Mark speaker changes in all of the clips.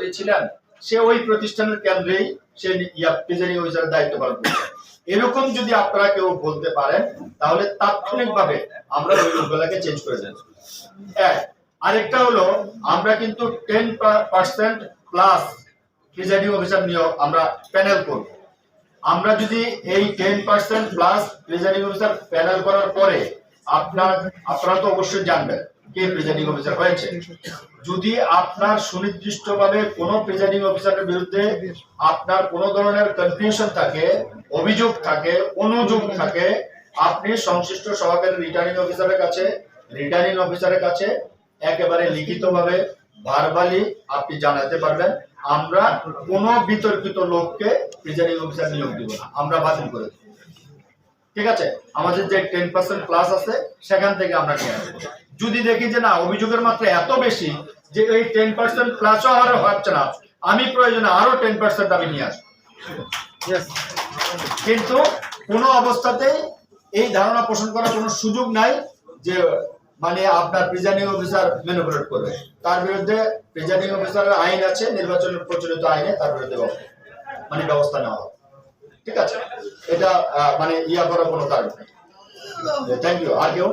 Speaker 1: Secretary ছিলেন, সে ওই প্রতিষ্ঠানের কেন্দ্রেই সে ইয়া প্রিজাইডিং অফিসারের দায়িত্ব পালন করছে এরকম যদি আপনারা কেউ বলতে পারেন, তাহলে তাৎক্ষণিকভাবে আমরা ওই লোকগুলাকে চেঞ্জ করে দেব। এক, আরেকটা হলো, আমরা কিন্তু ten percent plus presiding officer নিয়ে আমরা প্যানেল করব। আমরা যদি এই ten percent plus presiding officer panel করার পরে আপনার, আপনারা তো অবশ্যই জানবেন কে প্রিজাইডিং অফিসার হয়েছে। যদি আপনার সুনির্দিষ্টভাবে কোনো প্রিজাইডিং অফিসারের বিরুদ্ধে আপনার কোনো ধরনের কনফিউশন থাকে, অভিযোগ থাকে, অনুযোগ থাকে, আপনি সংশ্লিষ্ট সহকারী রিটার্নিং অফিসারের কাছে রিটার্নিং অফিসারের কাছে একেবারে লিখিতভাবে ভারবালি আপনি জানাতে পারবেন, আমরা কোনো বিতর্কিত লোককে প্রিজাইডিং অফিসার নিয়োগ দিব না। আমরা বাতিল করে দেব। ঠিক আছে? আমাদের যে টেন পার্সেন্ট ক্লাস আছে সেখান থেকে আমরা নিয়ে আসব। যদি দেখি যে না অভিযোগের মাত্রা এত বেশি যে এই টেন পার্সেন্ট ক্লাসও আমার হচ্ছে না আমি প্রয়োজনে আরও টেন পার্সেন্ট আমি নিয়ে আসব। কিন্তু কোনো অবস্থাতেই এই ধারণা পোষণ করার কোনো সুযোগ নাই যে মানে আপনার প্রিজাইডিং অফিসার ম্যানিপুলেট করবে। তার বিরুদ্ধে প্রিজাইডিং অফিসারের আইন আছে নির্বাচনের প্রচলিত আইনে তার বিরুদ্ধে মানে ব্যবস্থা নেওয়া হবে। ঠিক আছে? এটা মানে ইয়া করার কোনো কারণ নেই। থ্যাংক ইউ আর কেউ?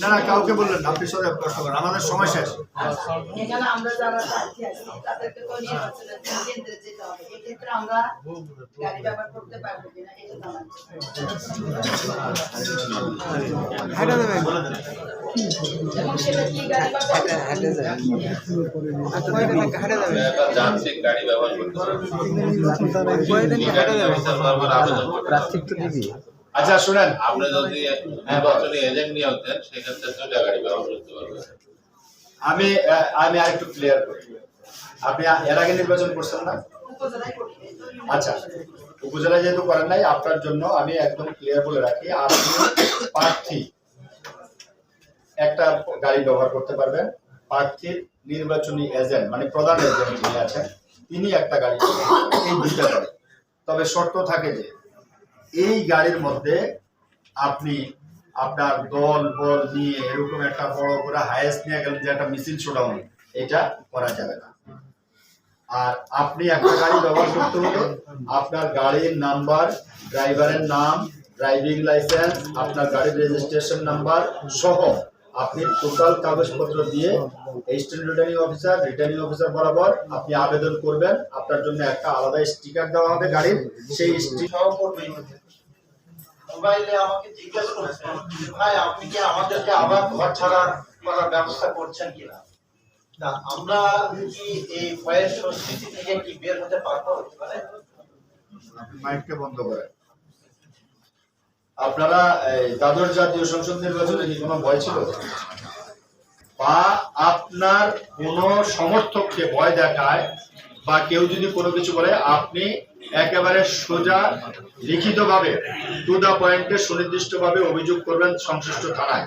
Speaker 1: না না কাউকে বললেন না আপনি সবাই প্রশ্ন করেন আমাদের সময় শেষ
Speaker 2: এখানে আমরা যারা প্রার্থী আছি তাদেরকে তো নির্বাচনের জন্য কেন্দ্রে যেতে হবে এক্ষেত্রে আমরা গাড়ি ব্যবহার করতে পারব কিনা এটা জানাচ্ছি এবং সেটা কি গাড়ি
Speaker 3: ব্যবহার করতে পারবেন গাড়ি ব্যবহার করবার আবেদন
Speaker 1: আচ্ছা শুনেন
Speaker 3: আপনি যদি নির্বাচনী এজেন্ট নিয়োগ দেন সেক্ষেত্রে দুইটা গাড়ি ব্যবহার করতে পারবেন
Speaker 1: আমি আমি আরেকটু ক্লিয়ার করি। আপনি এর আগে নির্বাচন করছেন না?
Speaker 2: উপজেলায়
Speaker 1: আচ্ছা উপজেলায় যেহেতু করেন নাই আপনার জন্য আমি একদম ক্লিয়ার বলে রাখি আপনি প্রার্থী একটা গাড়ি ব্যবহার করতে পারবেন। প্রার্থীর নির্বাচনী এজেন্ট মানে প্রধান এজেন্ট যিনি আছেন তিনি একটা গাড়ি। এই দুইটা গাড়ি। তবে শর্ত থাকে যে এই গাড়ির মধ্যে আপনি আপনার দল, বল নিয়ে এরকম একটা বড় করে হায়েস্ট নিয়ে গেলেন যে একটা মিছিল শোডাউন এটা করা যাবে না। আর আপনি একটা গাড়ি ব্যবহার করতে হলে আপনার গাড়ির নাম্বার ড্রাইভারের নাম ড্রাইভিং লাইসেন্স আপনার গাড়ির রেজিস্ট্রেশন নাম্বার সহ আপনি টোটাল কাগজপত্র দিয়ে state returning officer returning officer বরাবর আপনি আবেদন করবেন। আপনার জন্য একটা আলাদা স্টিকার দেওয়া হবে গাড়ির। সেই স্টিকার
Speaker 4: মোবাইলে আমাকে জিজ্ঞেস করছে ভাই আপনি কি আমাদেরকে আবার ঘর ছাড়া করার ব্যবস্থা করছেন কিনা? না আমরা কি এই ভয়ের সংস্কৃতি থেকে কি বের হতে পারব? মানে
Speaker 1: মাইকটা বন্ধ করেন আপনারা দ্বাদশ জাতীয় সংসদ নির্বাচনে কি কোনো ভয় ছিল? বা আপনার কোন সমর্থককে ভয় দেখায়, বা কেউ যদি কোনো কিছু বলে, আপনি একেবারে সোজা লিখিতভাবে টু দা পয়েন্টে সুনির্দিষ্টভাবে অভিযোগ করবেন সংশ্লিষ্ট থানায়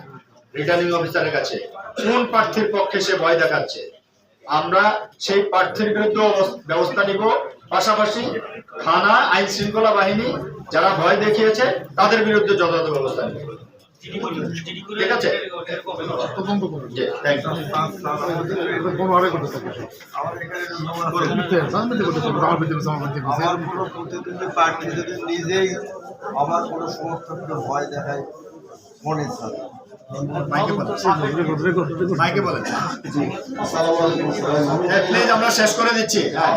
Speaker 1: রিটার্নিং অফিসারের কাছে। কোন প্রার্থীর পক্ষে সে ভয় দেখাচ্ছে? আমরা সেই প্রার্থীর বিরুদ্ধে ব্যবস্থা নিব পাশাপাশি থানা, আইন শৃঙ্খলা বাহিনী যারা ভয় দেখিয়েছে, তাদের বিরুদ্ধে যথাযথ ব্যবস্থা নিব
Speaker 5: নিজেই আমার কোনো সমর্থককে ভয় দেখায় মনে সাথে
Speaker 1: আমরা শেষ করে দিচ্ছি। হ্যাঁ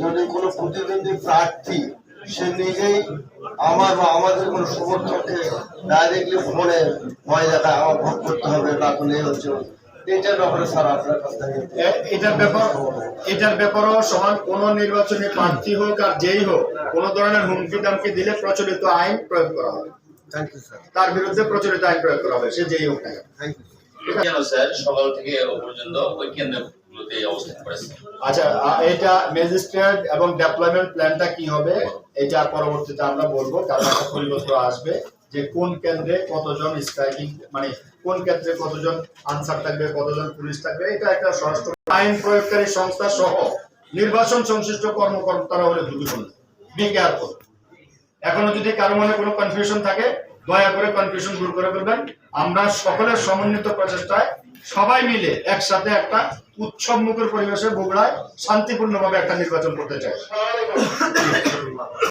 Speaker 5: যদি কোনো প্রতিদ্বন্দ্বী প্রার্থী সে নিজেই আমার বা আমাদের কোনো সমর্থককে ডাইরেক্টলি ফোনে ভয় দেখায় আমার ভোট করতে হবে না করলে হচ্ছে এইটার ব্যাপারে স্যার আপনার কাছ থেকে
Speaker 1: এটার ব্যাপার এটার ব্যাপারও সমান কোন নির্বাচনী প্রার্থী হোক আর যেই হোক কোন ধরনের হুমকি দামকি দিলে প্রচলিত আইন প্রয়োগ করা হবে।
Speaker 5: থ্যাংক ইউ স্যার
Speaker 1: তার বিরুদ্ধে প্রচলিত আইন প্রয়োগ করা হবে সে যেই হোক না কেন।
Speaker 3: স্যার? সকাল থেকে পর্যন্ত ওই কেন্দ্রগুলোতে অবস্থান করেছে।
Speaker 1: আচ্ছা এটা ম্যাজিস্ট্রেট এবং ডেভেলপমেন্ট প্ল্যানটা কি হবে এটা পরবর্তীতে আমরা বলব কারণ একটা পরিবর্তন আসবে। যে কোন কেন্দ্রে কতজন স্ট্রাইকিং মানে কোন কেন্দ্রে কতজন আনসার থাকবে, কতজন পুলিশ থাকবে, এটা একটা স্বরাষ্ট্র আইন প্রয়োগকারী সংস্থা সহ নির্বাচন সংশ্লিষ্ট কর্মকর্তারা হলে ঝুঁকিপূর্ণ বি এখনও যদি কারও মনে কোনো কনফিউশন থাকে, দয়া করে কনফিউশন দূর করে ফেলবেন। আমরা সকলের সমন্বিত প্রচেষ্টায় সবাই মিলে একসাথে একটা উৎসব মুখের পরিবেশে বগুড়ায় শান্তিপূর্ণভাবে একটা নির্বাচন করতে চাই।